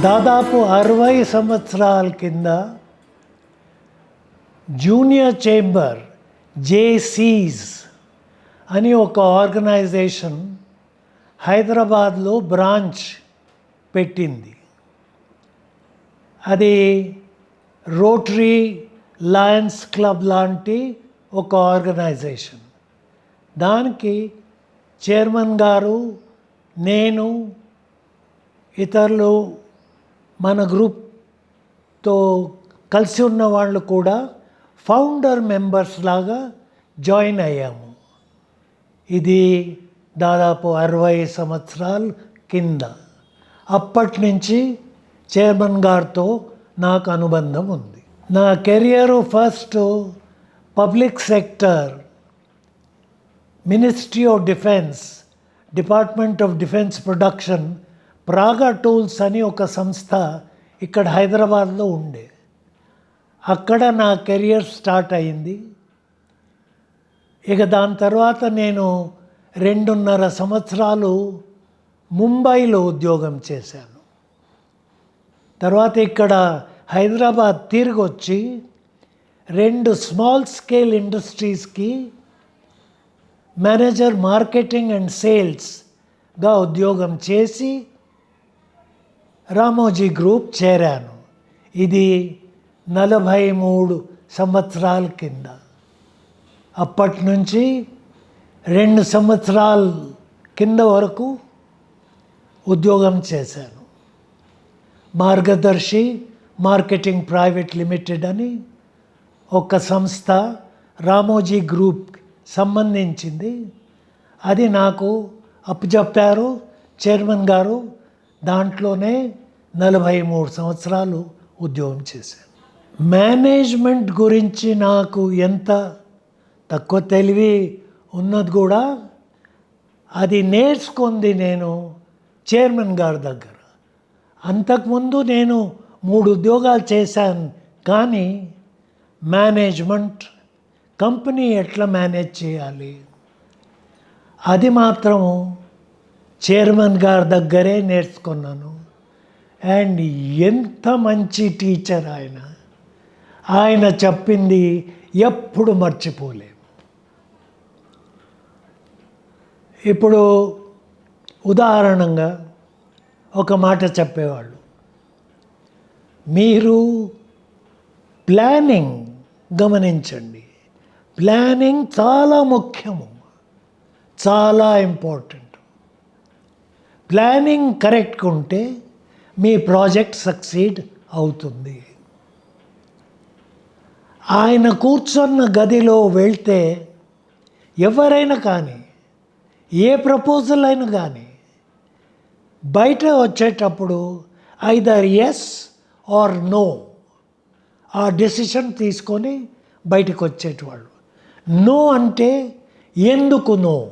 దాదాపు అరవై సంవత్సరాల కింద జూనియర్ చేంబర్ జేసీస్ అని ఒక ఆర్గనైజేషన్ హైదరాబాద్లో బ్రాంచ్ పెట్టింది. అది రోటరీ లయన్స్ క్లబ్ లాంటి ఒక ఆర్గనైజేషన్. దానికి చైర్మన్ గారు నేను ఇతరులు మన గ్రూప్తో కలిసి ఉన్న వాళ్ళు కూడా ఫౌండర్ మెంబర్స్ లాగా జాయిన్ అయ్యాము. ఇది దాదాపు అరవై సంవత్సరాల కింద. అప్పటి నుంచి చైర్మన్ గారితో నాకు అనుబంధం ఉంది. నా career first public sector ministry of defence department of defence production Praga tools అని ఒక సంస్థ ఇక్కడ హైదరాబాద్లో ఉండే. అక్కడ నా కెరియర్ స్టార్ట్ అయింది. ఇక దాని తర్వాత నేను రెండున్నర సంవత్సరాలు ముంబైలో ఉద్యోగం చేశాను. తర్వాత ఇక్కడ హైదరాబాద్ తిరిగి వచ్చి రెండు స్మాల్ స్కేల్ ఇండస్ట్రీస్కి మేనేజర్ మార్కెటింగ్ అండ్ సేల్స్గా ఉద్యోగం చేసి రామోజీ గ్రూప్ చేరాను. ఇది నలభై మూడు సంవత్సరాల కింద. అప్పటి నుంచి రెండు సంవత్సరాల కింద వరకు ఉద్యోగం చేశాను. మార్గదర్శి మార్కెటింగ్ ప్రైవేట్ లిమిటెడ్ అని ఒక సంస్థ రామోజీ గ్రూప్ సంబంధించింది. అది నాకు అప్పచెప్పారు చైర్మన్ గారు. దాంట్లోనే నలభై మూడు సంవత్సరాలు ఉద్యోగం చేశాను. మేనేజ్మెంట్ గురించి నాకు ఎంత తక్కువ తెలివి ఉన్నది కూడా అది నేర్చుకుంది నేను చైర్మన్ గారి దగ్గర. అంతకుముందు నేను మూడు ఉద్యోగాలు చేశాను కానీ మేనేజ్మెంట్ కంపెనీ ఎట్లా మేనేజ్ చేయాలి? అది మాత్రము చైర్మన్ గారి దగ్గరే నేర్చుకున్నాను. అండ్ ఎంత మంచి టీచర్ ఆయన. ఆయన చెప్పింది ఎప్పుడు మర్చిపోలేము ఇప్పుడు ఉదాహరణంగా ఒక మాట చెప్పేవాళ్ళు. మీరు ప్లానింగ్ గమనించండి. ప్లానింగ్ చాలా ముఖ్యము. చాలా ఇంపార్టెంట్. ప్లానింగ్ కరెక్ట్ ఉంటే మీ ప్రాజెక్ట్ సక్సీడ్ అవుతుంది. ఆయన కూర్చున్న గదిలో వెళ్తే ఎవరైనా కానీ ఏ ప్రపోజల్ అయినా కానీ బయట వచ్చేటప్పుడు ఐదర్ ఎస్ ఆర్ నో ఆ డెసిషన్ తీసుకొని బయటకు వచ్చేటవాళ్ళు. నో అంటే ఎందుకు నో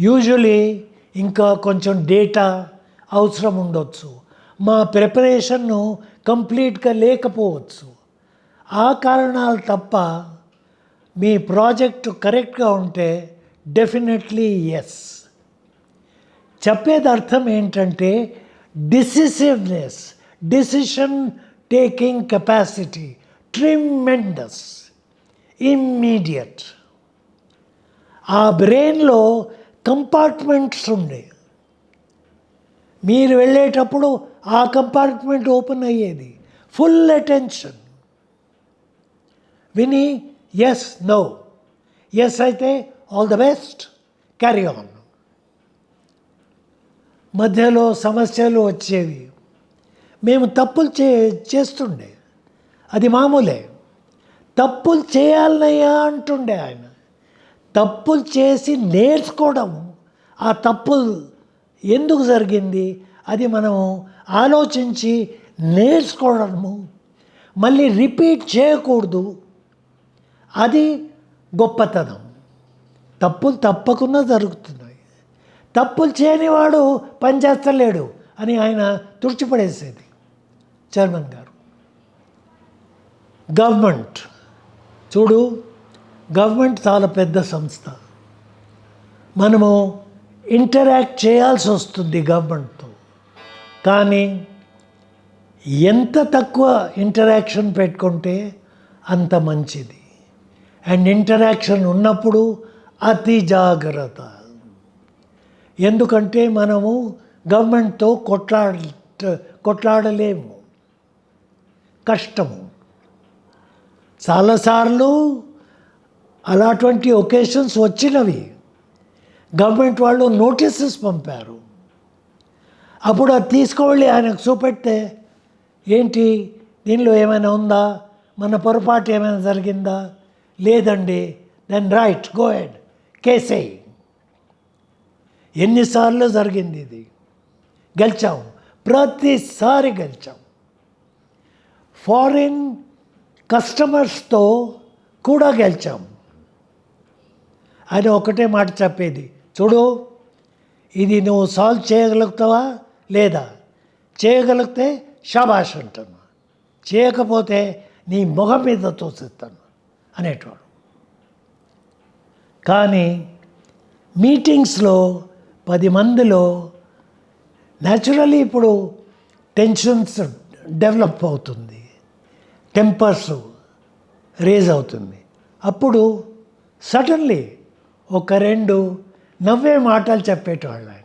యూజువలీ ఇంకా కొంచెం డేటా అవసరం ఉండొచ్చు. మా ప్రిపరేషన్ను కంప్లీట్గా లేకపోవచ్చు. ఆ కారణాలు తప్ప మీ ప్రాజెక్ట్ కరెక్ట్గా ఉంటే డెఫినెట్లీ ఎస్ చెప్పేది అర్థం ఏంటంటే decisiveness decision taking capacity tremendous immediate. ఆ బ్రెయిన్లో కంపార్ట్మెంట్స్ ఉండే. మీరు వెళ్ళేటప్పుడు ఆ కంపార్ట్మెంట్ ఓపెన్ అయ్యేది. Full attention. విని ఎస్ నో ఎస్ అయితే all the best carry on మధ్యలో సమస్యలు వచ్చేవి. మేము తప్పులు చే చేస్తుండే. అది మామూలే. తప్పులు చేయాలనయ్యా అంటుండే ఆయన. తప్పులు చేసి నేర్చుకోవడం ఆ తప్పులు ఎందుకు జరిగింది? అది మనము ఆలోచించి నేర్చుకోవడము. మళ్ళీ రిపీట్ చేయకూడదు. అది గొప్పతనం. తప్పులు తప్పకుండా జరుగుతున్నాయి. తప్పులు చేయనివాడు పనిచేస్తలేడు అని ఆయన తుడిచిపడేసేది చైర్మన్ గారు. గవర్నమెంట్. చూడు గవర్నమెంట్ చాలా పెద్ద సంస్థ. మనము ఇంటరాక్ట్ చేయాల్సి వస్తుంది గవర్నమెంట్తో. కానీ ఎంత తక్కువ ఇంటరాక్షన్ పెట్టుకుంటే అంత మంచిది. అండ్ ఇంటరాక్షన్ ఉన్నప్పుడు అతి జాగ్రత్త. ఎందుకంటే మనము గవర్నమెంట్తో కొట్లాడ కొట్లాడలేము. కష్టము. చాలాసార్లు అలాంటి ఒకేషన్స్ వచ్చినవి. గవర్నమెంట్ వాళ్ళు నోటీసెస్ పంపారు. అప్పుడు అది తీసుకువెళ్ళి ఆయనకు చూపెడితే ఏంటి? దీనిలో ఏమైనా ఉందా? మన పొరపాటు ఏమైనా జరిగిందా? లేదండి. దెన్ రైట్ గో హెడ్ కేసే ఎన్నిసార్లు జరిగింది ఇది? గెలిచాం. ప్రతిసారి గెలిచాం. ఫారిన్ కస్టమర్స్తో కూడా గెలిచాం. అని ఒకటే మాట చెప్పేది చూడు ఇది నువ్వు సాల్వ్ చేయగలుగుతావా లేదా? చేయగలిగితే షాబాష్ అంటాను. చేయకపోతే నీ ముఖం మీద తోసిస్తాను అనేటవాడు కానీ మీటింగ్స్లో పది మందిలో న్యాచురలీ ఇప్పుడు టెన్షన్స్ డెవలప్ అవుతుంది టెంపర్స్ రేజ్ అవుతుంది. అప్పుడు సడన్లీ ఒక రెండు నవ్వే మాటలు చెప్పేటవాళ్ళు ఆయన.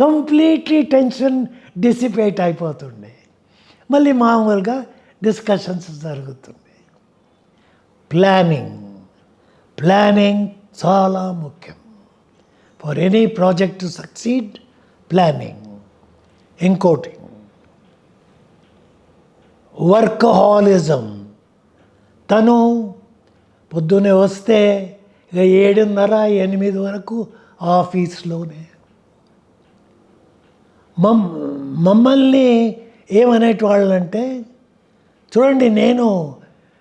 కంప్లీట్లీ టెన్షన్ డిసిపేట్ అయిపోతుండే. మళ్ళీ మామూలుగా డిస్కషన్స్ జరుగుతుంది ప్లానింగ్. ప్లానింగ్ చాలా ముఖ్యం. For any project to succeed planning. ఇంకోటి. వర్కహాలిజం. తను పొద్దునే వస్తే ఇక ఏడున్నర ఎనిమిది వరకు ఆఫీస్లోనే. మమ్ మమ్మల్ని ఏమనేటి వాళ్ళంటే చూడండి నేను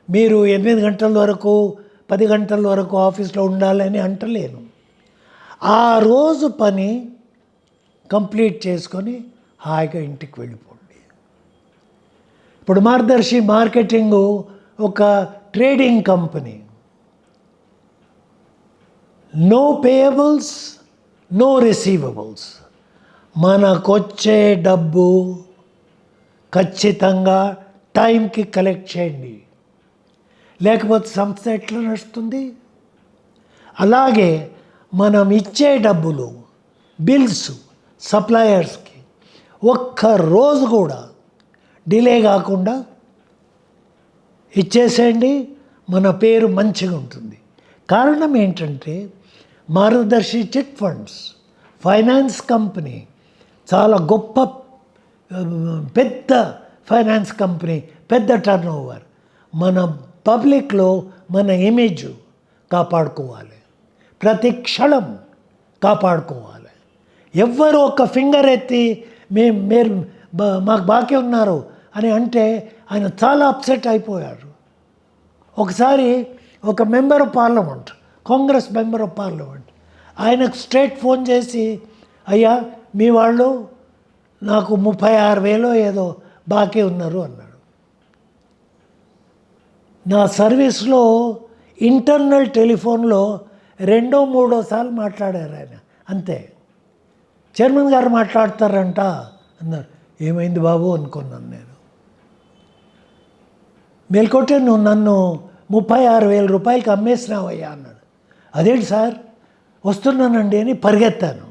మీరు ఎనిమిది గంటల వరకు పది గంటల వరకు ఆఫీస్లో ఉండాలని అంటలేను. ఆ రోజు పని కంప్లీట్ చేసుకొని హాయిగా ఇంటికి వెళ్ళిపోండి. ఇప్పుడు మార్గదర్శి మార్కెటింగ్ ఒక trading company. No payables no receivables మనకొచ్చే డబ్బు ఖచ్చితంగా టైంకి కలెక్ట్ చేయండి. లేకపోతే సంస్థ ఎట్లా నడుస్తుంది? అలాగే మనం ఇచ్చే డబ్బులు బిల్స్ సప్లయర్స్కి ఒక్క రోజు కూడా డిలే కాకుండా ఇచ్చేసేయండి. మన పేరు మంచిగా ఉంటుంది. కారణం ఏంటంటే మార్గదర్శి చిట్ ఫండ్స్ ఫైనాన్స్ కంపెనీ చాలా గొప్ప పెద్ద ఫైనాన్స్ కంపెనీ పెద్ద టర్న్ ఓవర్ మన పబ్లిక్లో మన ఇమేజ్ కాపాడుకోవాలి. ప్రతి క్షణం కాపాడుకోవాలి. ఎవ్వరు ఒక ఫింగర్ ఎత్తి మే మీరు మాకు బాకీ ఉన్నారు అని అంటే ఆయన చాలా అప్సెట్ అయిపోయారు ఒకసారి ఒక member parliament Congress member of parliament. ఆయనకు స్ట్రేట్ ఫోన్ చేసి అయ్యా మీ వాళ్ళు నాకు ముప్పై ఆరు వేలో ఏదో బాకీ ఉన్నారు అన్నాడు. నా సర్వీస్లో ఇంటర్నల్ టెలిఫోన్లో రెండో మూడో సార్లు మాట్లాడారు ఆయన. అంతే. చైర్మన్ గారు మాట్లాడతారంట అన్నారు. ఏమైంది బాబు? అనుకున్నాను నేను. మేల్కొట్టే నువ్వు నన్ను ముప్పై ఆరు వేల రూపాయలకి అమ్మేసినావయ్యా అన్నాడు. అదేంటి సార్? వస్తున్నానండి అని పరిగెత్తాను.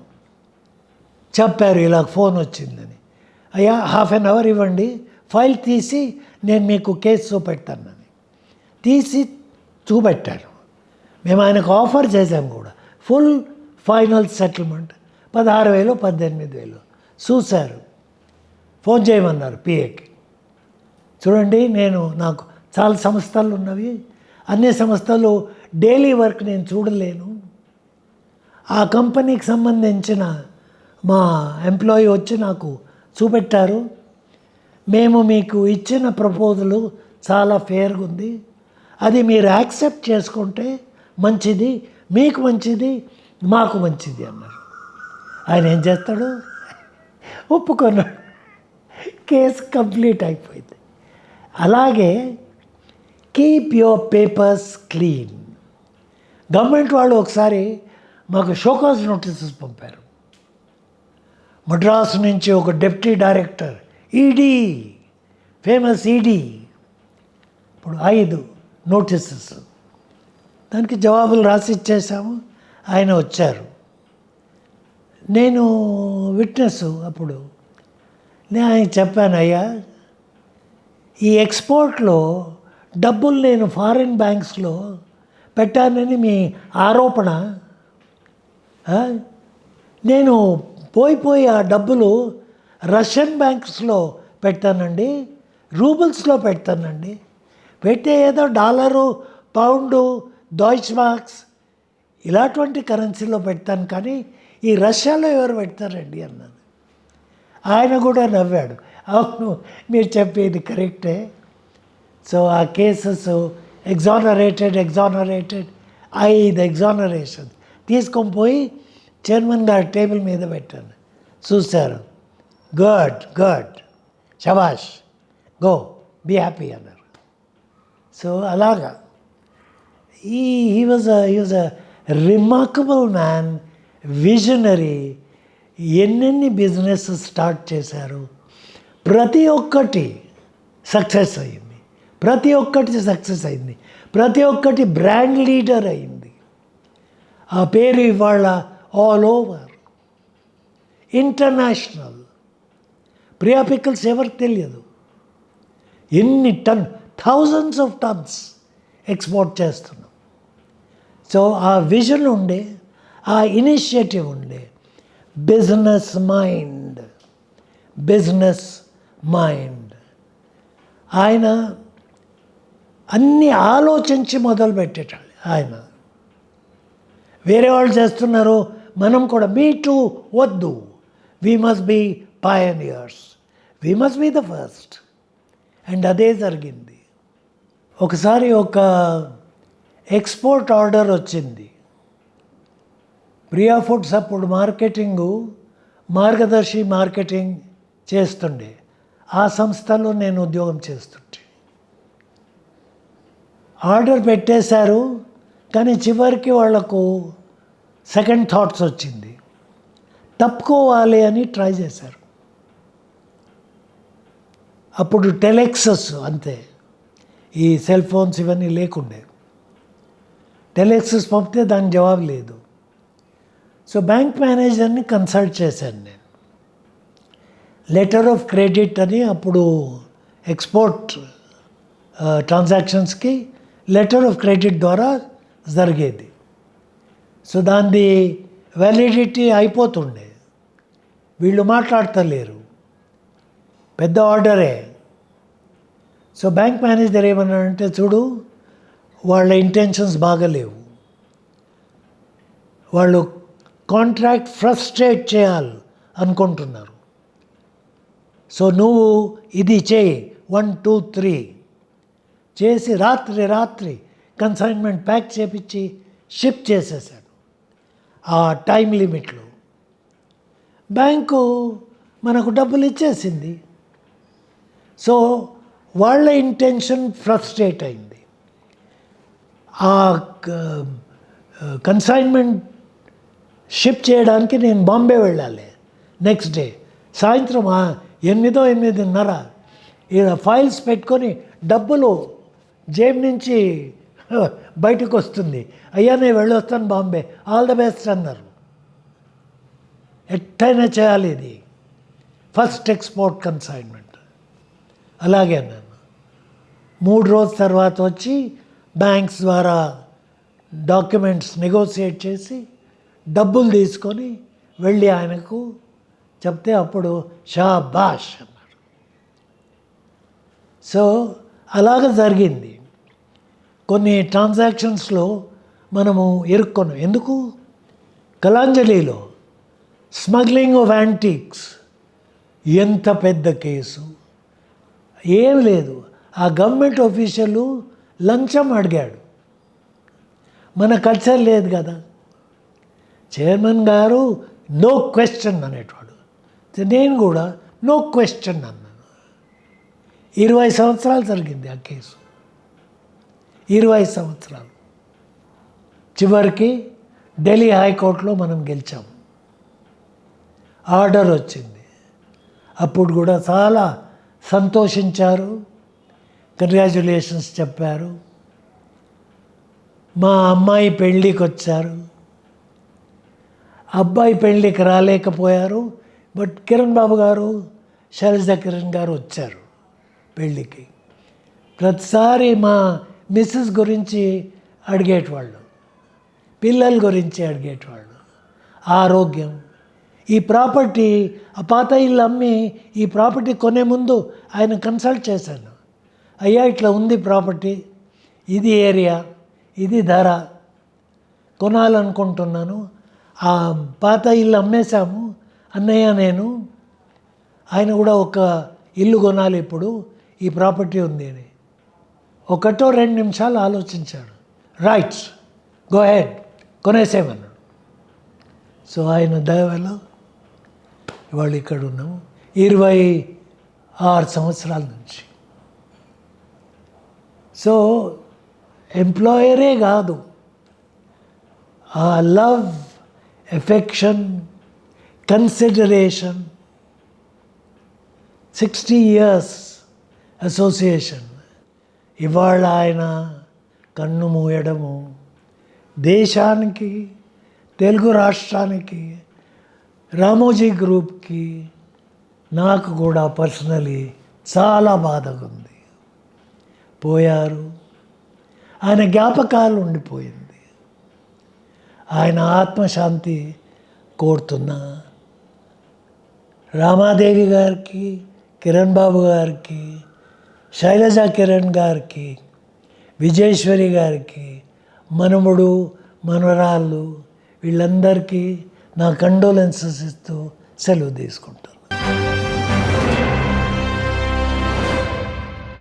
చెప్పారు ఇలా ఫోన్ వచ్చిందని. అయ్యా హాఫ్ అన్ అవర్ ఇవ్వండి. ఫైల్ తీసి నేను మీకు కేసు చూపెడతానని. తీసి చూపెట్టాను మేము ఆయనకు ఆఫర్ చేసాం కూడా. Full final settlement. పదహారు వేలు పద్దెనిమిది వేలు. చూశారు. ఫోన్ చేయమన్నారు పిఏకి. చూడండి నేను నాకు చాలా సంస్థలు ఉన్నవి. అన్ని సంస్థలు డైలీ వర్క్ నేను చూడలేను. ఆ కంపెనీకి సంబంధించిన మా ఎంప్లాయీ వచ్చి నాకు చూపెట్టారు. మేము మీకు ఇచ్చిన ప్రపోజలు చాలా ఫేర్గా ఉంది. అది మీరు యాక్సెప్ట్ చేసుకుంటే మంచిది మీకు మంచిది మాకు మంచిది అన్నారు. ఆయన ఏం చేస్తాడు? ఒప్పుకున్నాడు. కేసు కంప్లీట్ అయిపోయింది. అలాగే keep your papers clean government వాళ్ళు ఒకసారి మాకు షోకాజ్ నోటీసెస్ పంపారు. మద్రాసు నుంచి ఒక deputy director ED famous ED ఇప్పుడు ఐదు నోటీసెస్. దానికి జవాబులు రాసి ఇచ్చేసాము ఆయన వచ్చారు. నేను విట్నెస్ అప్పుడు. నేను ఆయన చెప్పాను అయ్యా ఈ ఎక్స్పోర్ట్లో డబ్బులు నేను ఫారిన్ బ్యాంక్స్లో పెట్టానని మీ ఆరోపణ నేను పోయిపోయి ఆ డబ్బులు రష్యన్ బ్యాంక్స్లో పెడతానండి రూబుల్స్లో పెడతానండి. పెట్టే ఏదో డాలరు పౌండు డాయిచ్ మార్క్స్ ఇలాంటి కరెన్సీలో పెడతాను కానీ ఈ రష్యాలో ఎవరు పెడతారండి అన్నాను. ఆయన కూడా నవ్వాడు. అవును మీరు చెప్పేది కరెక్టే. సో ఆ కేసెస్ ఎగ్జానరేటెడ్ ఎగ్జానరేటెడ్ ఐదు ఎగ్జానరేషన్ తీసుకొని పోయి చైర్మన్ గారి టేబుల్ మీద పెట్టాను. చూశారు. గుడ్ గుడ్ షబాష్ గో బీ హ్యాపీ అన్నారు. సో అలాగా. ఈ he was he was a remarkable man visionary ఎన్నెన్ని బిజినెస్ స్టార్ట్ చేశారు? ప్రతి ఒక్కటి సక్సెస్ అయ్యింది ప్రతి ఒక్కటి సక్సెస్ అయింది. ప్రతి ఒక్కటి బ్రాండ్ లీడర్ అయింది. ఆ పేరు ఇవాళ all over international Priya pickles ఎవరికి తెలియదు? ఎన్ని ton thousands of tons export చేస్తున్నాం. సో ఆ విజన్ ఉండే ఆ ఇనిషియేటివ్ ఉండే. బిజినెస్ మైండ్ బిజినెస్ మైండ్ ఆయన అన్నీ ఆలోచించి మొదలు పెట్టేటండి ఆయన. వేరే వాళ్ళు చేస్తున్నారు మనం కూడా. మీ టూ వద్దు. We must be pioneers we must be the first and అదే జరిగింది. ఒకసారి ఒక ఎక్స్పోర్ట్ ఆర్డర్ వచ్చింది. ప్రియా ఫుడ్స్ అప్పుడు మార్కెటింగు మార్గదర్శి మార్కెటింగ్ చేస్తుండే. ఆ సంస్థలో నేను ఉద్యోగం చేస్తుండే ఆర్డర్ పెట్టేశారు కానీ చివరికి వాళ్ళకు సెకండ్ థాట్స్ వచ్చింది. తప్పుకోవాలి అని ట్రై చేశారు. అప్పుడు టెలెక్సస్ అంతే. ఈ సెల్ ఫోన్స్ ఇవన్నీ లేకుండే. టెలెక్సస్ పంపితే దానికి జవాబు లేదు. సో బ్యాంక్ మేనేజర్ని కన్సల్ట్ చేశాను నేను. లెటర్ ఆఫ్ క్రెడిట్ అని అప్పుడు ఎక్స్పోర్ట్ ట్రాన్సాక్షన్స్కి లెటర్ ఆఫ్ క్రెడిట్ ద్వారా జరిగేది. సో దాని వ్యాలిడిటీ అయిపోతుండే. వీళ్ళు మాట్లాడతలేరు. పెద్ద ఆర్డరే. సో బ్యాంక్ మేనేజర్ ఏమన్నాడంటే చూడు వాళ్ళ ఇంటెన్షన్స్ బాగలేవు. వాళ్ళు కాంట్రాక్ట్ ఫ్రస్ట్రేట్ చేయాలి అనుకుంటున్నారు. సో నువ్వు ఇది చేయి. వన్ టూ త్రీ చేసి రాత్రి రాత్రి కన్సైన్మెంట్ ప్యాక్ చేపించి షిప్ చేసేసాడు ఆ టైం లిమిట్లో బ్యాంకు మనకు డబ్బులు ఇచ్చేసింది. సో వాళ్ళ ఇంటెన్షన్ ఫ్రస్ట్రేట్ అయింది. ఆ కన్సైన్మెంట్ షిప్ చేయడానికి నేను బాంబే వెళ్ళాలి. నెక్స్ట్ డే సాయంత్రం ఎనిమిదో ఎనిమిదిన్నర ఇలా ఫైల్స్ పెట్టుకొని డబ్బులు జేబు నుంచి బయటకు వస్తుంది. అయ్యా నేను వెళ్ళొస్తాను బాంబే. ఆల్ ద బెస్ట్ అన్నారు. ఎట్టయినా చేయాలి ఇది. First export consignment. అలాగే అన్నాను. మూడు రోజుల తర్వాత వచ్చి బ్యాంక్స్ ద్వారా డాక్యుమెంట్స్ నెగోషియేట్ చేసి డబ్బులు తీసుకొని వెళ్ళి ఆయనకు చెప్తే అప్పుడు షాబాష్ అన్నారు. సో అలాగ జరిగింది. కొన్ని ట్రాన్సాక్షన్స్లో మనము ఇరుక్కున్నాం ఎందుకు? కలాంజలిలో స్మగ్లింగ్ ఆఫ్ యాంటీక్స్ ఎంత పెద్ద కేసు? ఏం లేదు. ఆ గవర్నమెంట్ ఆఫీషియల్ లంచం అడిగాడు. మన కల్చర్ లేదు కదా. చైర్మన్ గారు నో క్వశ్చన్ అనేటవాడు నేను కూడా నో క్వశ్చన్ అన్నాను. ఇరవై సంవత్సరాలు జరిగింది ఆ కేసు. ఇరవై సంవత్సరాలు. చివరికి ఢిల్లీ హైకోర్టులో మనం గెలిచాం. ఆర్డర్ వచ్చింది. అప్పుడు కూడా చాలా సంతోషించారు. కంగ్రాచులేషన్స్ చెప్పారు. మా అమ్మాయి పెళ్ళికి వచ్చారు. అబ్బాయి పెళ్ళికి రాలేకపోయారు. బట్ కిరణ్ బాబు గారు శైలజ కిరణ్ గారు వచ్చారు పెళ్ళికి. ప్రతిసారి మా మిస్సెస్ గురించి అడిగేటవాళ్ళు పిల్లల గురించి అడిగేటవాళ్ళు. ఆరోగ్యం. ఈ ప్రాపర్టీ ఆ పాత ఇల్లు అమ్మి ఈ ప్రాపర్టీ కొనే ముందు ఆయన కన్సల్ట్ చేశాను. అయ్యా ఇట్లా ఉంది ప్రాపర్టీ. ఇది ఏరియా ఇది ధర. కొనాలనుకుంటున్నాను. ఆ పాత ఇల్లు అమ్మేశాము. అన్నయ్య నేను. ఆయన కూడా ఒక ఇల్లు కొనాలి ఇప్పుడు. ఈ ప్రాపర్టీ ఉంది అని. ఒకటో రెండు నిమిషాలు ఆలోచించాడు. రైట్స్ గో హెడ్ కొనేసేమన్నాడు సో ఆయన దయవల్ల ఇవాళ ఇక్కడ ఉన్నాము ఇరవై ఆరు సంవత్సరాల నుంచి. సో ఎంప్లాయరే కాదు. ఆ love affection consideration sixty years association ఇవాళ ఆయన కన్ను మూయడము. దేశానికి తెలుగు రాష్ట్రానికి రామోజీ గ్రూప్కి నాకు కూడా పర్సనలీ చాలా బాధగా ఉంది పోయారు. ఆయన జ్ఞాపకాలు ఉండిపోయింది. ఆయన ఆత్మశాంతి కోరుతున్నా రామాదేవి గారికి కిరణ్ బాబు గారికి శైలజ కిరణ్ గారికి విజయేశ్వరి గారికి మనముడు మనవరాళ్ళు వీళ్ళందరికీ నా కండోలెన్సెస్ ఇస్తూ సెలవు తీసుకుంటాను